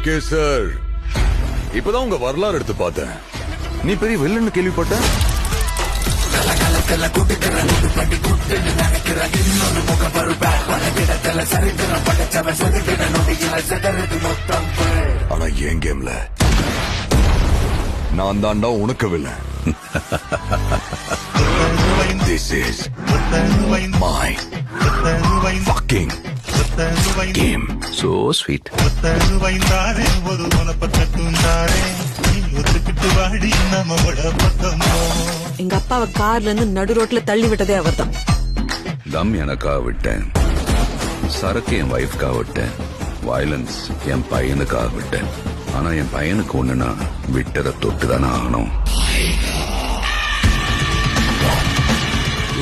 AK sir. இப்பதான் உங்க வரலாறு எடுத்து பார்த்தேன். நீ பெரிய வில்லன்னு கேள்விப்பட்டேன் ஆனா என் கேம்ல? நான் தாண்டா உனக்கு villain. This is my fucking. So sweet வைந்தாரே ஒரு மனப்பட்டாரே நீ ஒத்துக்கிட்டு வாடி நம்மளோட பக்கம் எங்க அப்பாவை கார்ல இருந்து நடு ரோட்ல தள்ளி விட்டதே அவர்தான். தம் எனக்காக விட்டேன். சரக்கு என் ஒய்ஃப்காக விட்டேன். வயலன்ஸ் என் பையனுக்காக விட்டேன். ஆனா என் பையனுக்கு ஒண்ணுனா விட்டதை தொட்டு தானே ஆகணும்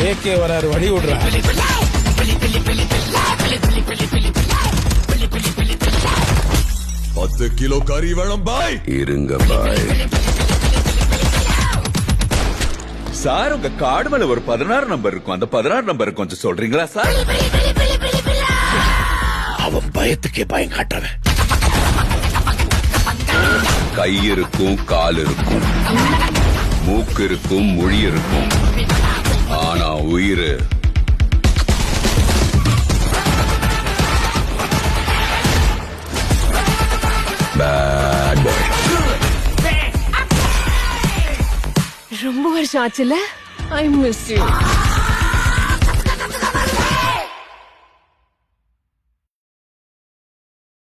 ஏகே வராரு வழி விடுறா. பத்து கிலோ கறி வேணும் பாய். இருங்க பாய். சார் உங்க கார்டு மேல ஒரு பதினாறு நம்பர் இருக்கும். அந்த பதினாறு நம்பர் கொஞ்சம் சொல்றீங்களா சார்? அவன் பயத்துக்கே பயம் காட்டுறவன். கை இருக்கும் கால் இருக்கும். மூக்கு இருக்கும் மொழி இருக்கும். ஆனா உயிர் ரொம்ப வருஷம் ஆச்சுல? I miss you